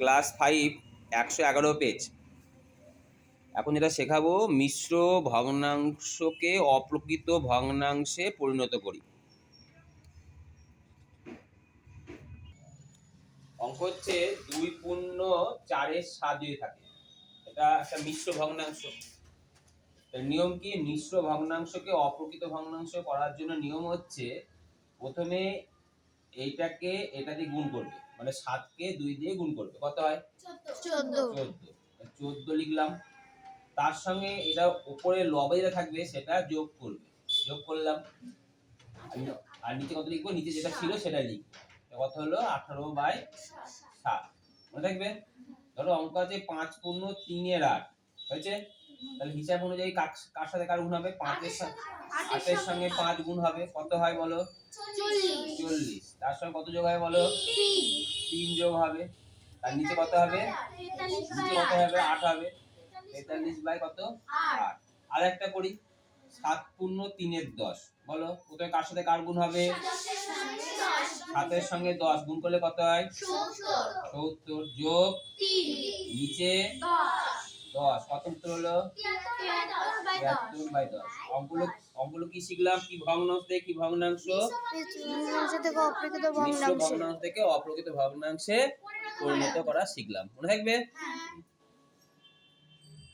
Class five, একশো এগারো page. এখন যেটা শেখাবো, মিশ্র ভগ্নাংশকে অপ্রকৃত ভগ্নাংশে পরিণত করি। অঙ্ক হচ্ছে দুই পূর্ণ চারের সাত যদি থাকে, এটা একটা মিশ্র ভগ্নাংশ। নিয়ম কি? মিশ্র ভগ্নাংশকে অপ্রকৃত ভগ্নাংশ করার জন্য নিয়ম হচ্ছে, প্রথমে এইটাকে এটা দিয়ে গুণ করবে। মানে সাতকে দুই দিয়ে গুণ করবে। কত হয়? চোদ্দ। চোদ্দ। চোদ্দ। লিখলাম। তার সঙ্গে এটা উপরে লবে যেটা থাকবে সেটা যোগ করবে। যোগ করলাম। আর- নিচে কত লিখব? নিচে যেটা ছিল সেটা লিখব। কত হলো? আঠারো বাই সাত। মনে থাকবে? ধরো অঙ্ক আছে পাঁচ পূর্ণ তিনের আট। হয়েছে? তাহলে হিসাব অনুযায়ী কার- কার সাথে কার গুণ হবে? পাঁচের সাথে আটের সঙ্গে পাঁচ গুণ হবে। কত হয় বলো? চল্লিশ। তার সঙ্গে কত যোগ হবে বলো? তিন যোগ হবে। তার নিচে কত হবে? নিচে কত হবে? আট হবে। তেতাল্লিশ বাই কত? আট। আর একটা করি। সাত পূর্ণ তিনের দশ। বলো প্রথমে কার সাথে কার গুণ হবে? সাতের সঙ্গে দশ। গুণ করলে কত হয়? সত্তর। যোগ নিচে দশ কত উত্তর হলো তিয়াত্তর বাই দশ। অঙ্কগুলো অঙ্কগুলো কি শিখলাম? কি ভগ্নাংশ থেকে কি ভগ্নাংশ? ভগ্নাংশ থেকে অপ্রকৃত ভগ্নাংশ ভগ্নাংশ থেকে অপ্রকৃত ভগ্নাংশে পরিণত করা শিখলাম। মনে থাকবে?